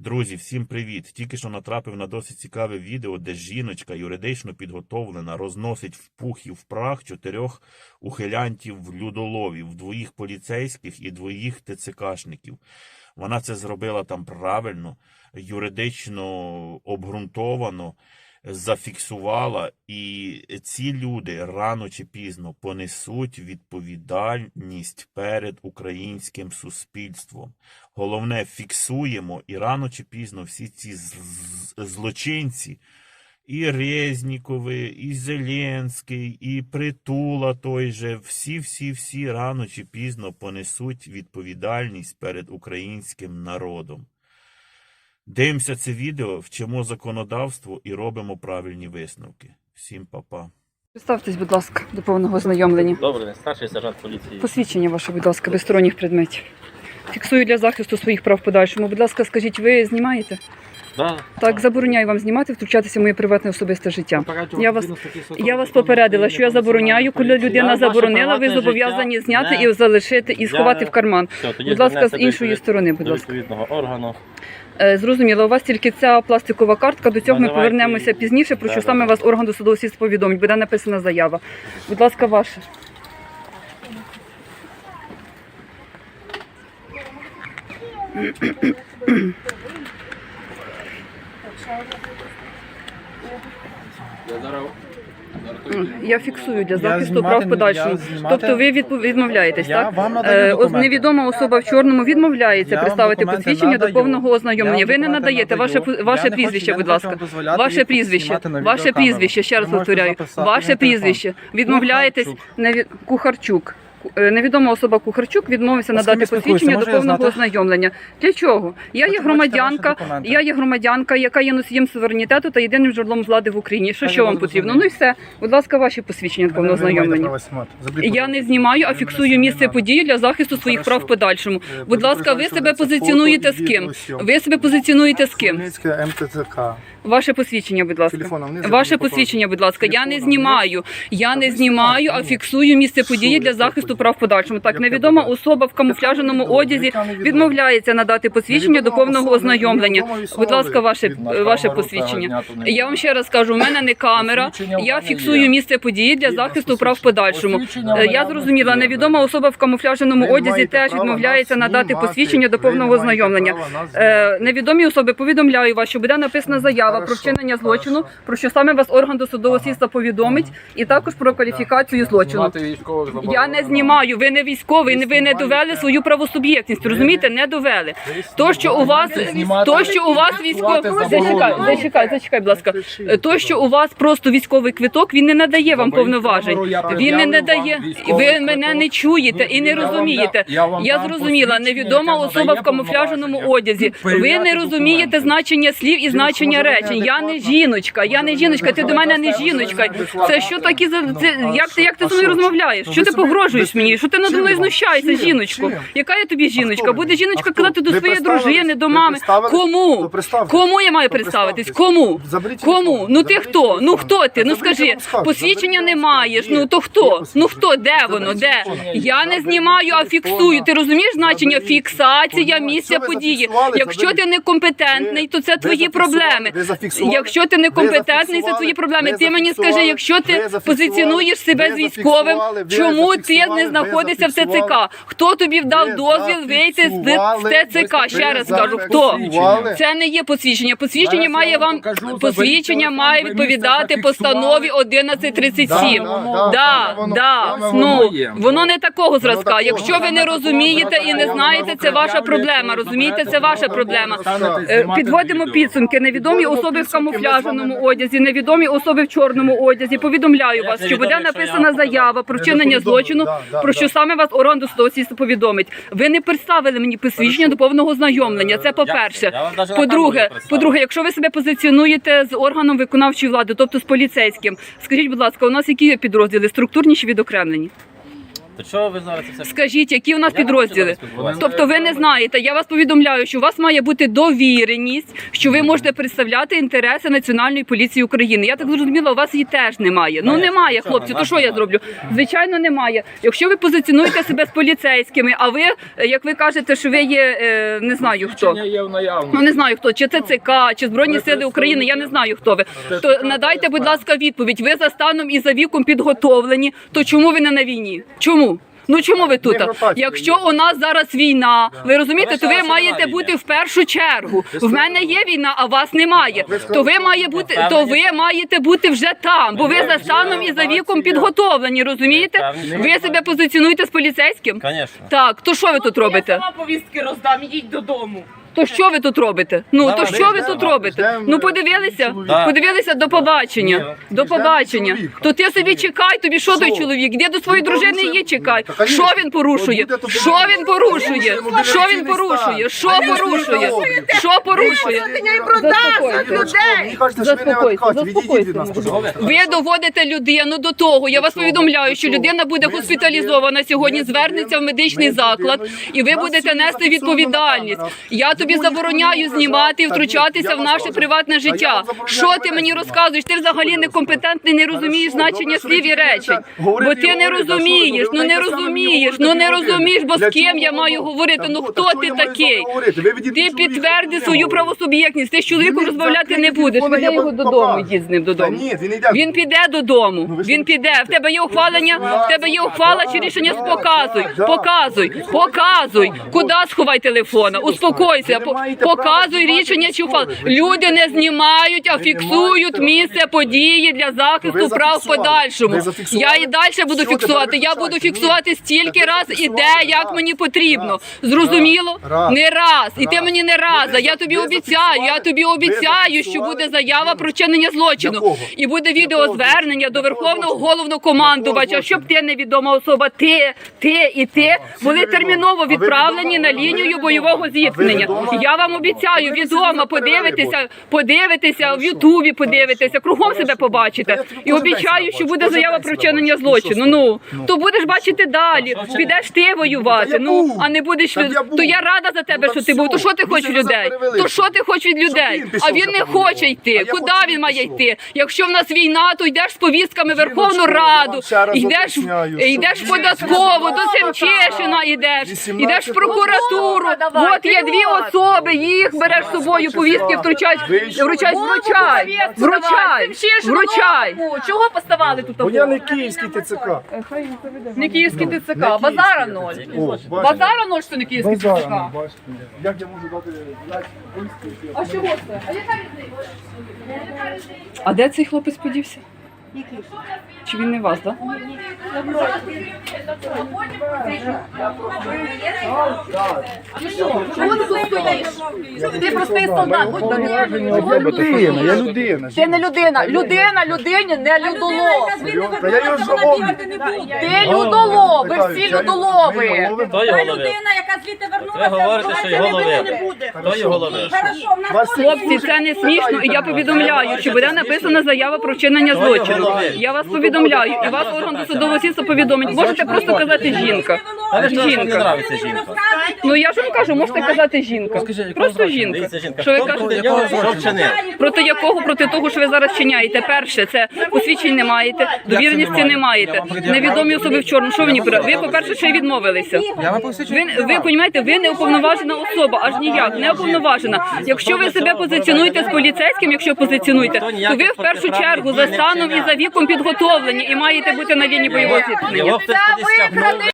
Друзі, всім привіт! Тільки що натрапив на досить цікаве відео, де жіночка юридично підготовлена розносить в пух і в прах чотирьох ухилянтів людоловів, двоїх поліцейських і двоїх ТЦКшників. Вона це зробила там правильно, юридично обґрунтовано, зафіксувала, і ці люди рано чи пізно понесуть відповідальність перед українським суспільством. Головне, фіксуємо, і рано чи пізно всі ці злочинці, і Резнікови, і Зеленський, і Притула той же, всі-всі-всі рано чи пізно понесуть відповідальність перед українським народом. Дивимося це відео, вчимо законодавство і робимо правильні висновки. Всім па-па. Представтесь, будь ласка, до повного ознайомлення. Добре, старший сержант поліції. Посвідчення ваше, будь ласка, без сторонніх предметів. Фіксую для захисту своїх прав в подальшому. Будь ласка, скажіть, ви знімаєте? Да. Так, забороняю вам знімати, втручатися в моє приватне особисте життя. Я вас- людину статті 140 Я вас попередила, що я забороняю, коли людина заборонила, ви зобов'язані зняти і залишити, і сховати в карман. Будь ласка, з іншої сторони, будь ласка. органу. Е, Зрозуміло, у вас тільки ця пластикова картка. До цього ми повернемося пізніше, про що саме вас орган досудового слідства повідомить. Буде написана заява. Будь ласка, ваше. Я фіксую для захисту прав не- подальшому. Тобто ви відпо- відмовляєтесь, Я так? вам Е, надаю документи. невідома особа в чорному відмовляється Я вам представити документи посвідчення до повного ознайомлення. Я Ви вам не документи надаєте ваше надаю. ваше Я не хочу- прізвище, я не будь хочу ласка. вам дозволяти Ваше їх прізвище, знімати на ваше відеокамеру. прізвище, ще Ви раз можете повторяю. записати Ваше прізвище. Відмовляєтесь Кухарчук. неві... Кухарчук. Е, Невідома особа Кухарчук відмовився надати посвідчення до повного ознайомлення. Для чого? Я є громадянка, я є громадянка, яка є носієм суверенітету та єдиним джерелом влади в Україні. Що що вам потрібно? Ну і все. Будь ласка, ваші посвідчення до повного ознайомлення. Я не знімаю, а фіксую місце події для захисту своїх прав в подальшому. Е, Будь ласка, ви себе позиціонуєте з ким? Ви себе позиціонуєте з ким? МТЦК. Ваше посвідчення, будь ласка. Ваше посвідчення, будь ласка. Я не знімаю. Я не знімаю, а фіксую місце події для це захисту прав в подальшому. Так, невідома особа в камуфляженому одязі відмовляється надати посвідчення до повного ознайомлення. Будь ласка, ваше ваше посвідчення. Я вам ще раз кажу, у мене не камера. Я фіксую місце події для захисту прав в подальшому. Е, Я зрозуміла, невідома особа в камуфляженому одязі теж відмовляється надати посвідчення до повного ознайомлення. Е. Невідомі особи повідомляю вас, що буде написана заява про вчинення злочину, про що саме вас орган досудового слідства повідомить, і також про кваліфікацію злочину. Я не знімаю, ви не військовий, Ви не довели свою правосуб'єктність. Розумієте, не довели. То, що у вас то, що у вас військовий зачекай, зачекай, зачекай, будь ласка. Е, То, що у вас просто військовий квиток, він не надає вам повноважень. Він не надає. Ви мене не чуєте і не розумієте. я зрозуміла, невідома особа в камуфляженому одязі. Ви не розумієте значення слів і значення речень. Я не жіночка, я не жіночка. Ти до мене не жіночка. Це що такі за це? Ну, Як ти як ти зі мною розмовляєш? Ну, Що ти погрожуєш ви мені? Що ти над чим мною знущаєшся, Чим? жіночко? Чим? Яка я тобі жіночка? Буде жіночка казати до своєї дружини, до мами. Кому? Кому я маю представитись? Кому? Кому? Ну ти хто? Ну хто ти? Ну скажи, посвідчення не маєш. Ну то хто? Ну хто? Де воно? Де? Я не знімаю, а фіксую. Ти розумієш значення? Фіксація місця події. Якщо ти некомпетентний, то це твої проблеми. Якщо ти некомпетентний, це твої проблеми. Ти мені скажи, якщо ти позиціонуєш себе з військовим, чому ти зафіксували? Не Ви знаходишся в ТЦК? Хто тобі вдав дозвіл вийти з ТЦК? Ще раз скажу, хто? Це не є посвідчення. Посвідчення має вам посвідчення має відповідати постанові зафіксували. 1137. Да, Да, да, да, воно- ну воно не такого зразка. Якщо ви не розумієте і не знаєте, це ваша проблема. Розумієте, це ваша проблема. Підводимо підсумки. Невідомі особи в камуфляженому одязі, невідомі особи в чорному одязі. Повідомляю вас, що буде написана заява про Не вчинення злочину, да, про да. що саме вас орган досудового слідства повідомить. Ви не представили мені посвідчення до повного знайомлення. Це вам навіть на По-друге, по-друге, якщо ви себе позиціонуєте з органом виконавчої влади, тобто з поліцейським, скажіть, будь ласка, у нас які є підрозділи структурні чи відокремлені? То чого ви зараз це все? Скажіть, які у нас Я не хочу підрозділи? зараз спілкуватися. Тобто ви не знаєте. Я вас повідомляю, що у вас має бути довіреність, що ви можете представляти інтереси Національної поліції України. Я так зрозуміла, у вас її теж немає. Ну Конечно, немає, нічого, хлопці. То нас що я немає. зроблю? Звичайно, немає. Якщо ви позиціонуєте себе з поліцейськими, а ви, е, як ви кажете, що ви є, е, не знаю хто. є в наявності. Ну не знаю хто, чи це ЦК, чи Збройні Сили України. Я не знаю хто ви. То надайте, будь ласка, відповідь. Ви за станом і за віком підготовлені. То чому ви не на війні? Чому? Ну чому ви тут? Якщо у нас зараз війна, ви розумієте, то ви маєте бути в першу чергу. В мене є війна, а вас немає. То ви має бути, то ви маєте бути вже там, бо ви за станом і за віком підготовлені. Розумієте? Ви себе позиціонуєте з поліцейським? Звісно. Так, то що ви тут робите? сама повістки роздам, ідіть додому. То що ви тут робите? Ну Давай, то що ви тут робите? Ну е, подивилися? Подивилися до побачення. Ні. До побачення. То ти собі чекай, тобі що той чоловік? Де до своєї дружини порушує- є, чекай. Та. Що він порушує? Що він порушує? Що він порушує? Що Порушує? Що порушує? Ви доводите людину до того. Я вас повідомляю, що людина буде госпіталізована сьогодні. Звернеться в медичний заклад, і ви будете нести відповідальність. Я тобі забороняю знімати і втручатися в наше приватне життя. Що ти мені розказуєш? Ти взагалі некомпетентний, не розумієш значення слів і речень. Бо ти не розумієш, ну не розумієш, ну не розумієш, бо з ким я маю говорити. Ну ну, хто ти такий? Ти підтверди свою правосуб'єктність. Ти з чоловіком розмовляти не будеш. Піде його додому, покажу. з ним додому. він піде додому. Ну, Він піде. В тебе є ухвалення. В тебе є ухвала чи рішення. Показуй, показуй, показуй. Куди сховай телефона? Успокойся. По- Показуй рішення чи. Ви Люди не знімають, а фіксують місце події для захисту прав в подальшому. Я і далі буду фіксувати. Я буду фіксувати стільки раз і де, як мені потрібно. Зрозуміло? Не раз. І ти мені не раз. Я тобі обіцяю. Я тобі обіцяю, що буде заява про чинення злочину. І буде відеозвернення до? Верховного головнокомандувача, щоб ти невідома особа, ти, ти і ти були терміново відправлені на лінію бойового зіткнення. Я вам обіцяю, відомо, подивитися, подивитися в Ютубі, подивитися, кругом себе побачите. І обіцяю, що буде заява про себе чинення бачу. Ну, злочину. Ну то будеш бачити далі. Підеш ти воювати. Ну а не будеш то я рада за тебе, Ну, що ти був. То що ти хочеш людей? То що ти хочеш від людей? А він не хоче йти. Куди він має йти? Якщо в нас війна, то йдеш з повістками в Верховну Раду, йдеш, уточняю, йдеш податкову, до 18 Семчешина йдеш, 18 йдеш в прокуратуру. От є дві особи, їх береш з собою, повістки втручаєш, вручаєш, вручай, вручай, вручай. Чого поставали тут? Бо я не київський ТЦК. Не київський ТЦК, базара ноль. О, бачите? Базара ноль, що не київський ТЦК. Базара, бачите. Як я можу дати? А чого це? А де цей хлопець подівся? Чи він не вас, так? Чого ти тут стоїш? Ти простий солдат, будь Я людина, я людина. Ти не людина. Людина людині не людолов. Та я його. Ти людолов, ви всі людолови. Ловив? людина, яка звідти вернулася, що його. Хто ловив? Теж Хлопці, це не смішно, і я повідомляю, що буде написана заява про вчинення злочину. Я вас повідомляю, і вас орган досудового слідства повідомить. Можете просто казати жінка. Але ж вам не Жінка. нравиться жінка. Ну я ж вам кажу, можете казати жінка. Просто жінка. Що ви кажете? Проти якого? Проти того, що ви зараз чиняєте. Перше, це посвідчень не маєте, довіреності не маєте. Невідомі особи в чорному. Що ви мені? Ви, по-перше, ще й відмовилися. Ви, ви розумієте, ви не уповноважена особа, аж ніяк, не уповноважена. Якщо ви себе позиціонуєте з поліцейським, якщо позиціонуєте, то ви в першу чергу за станом і за віком підготовлені і маєте бути на лінії бойового зіткнення.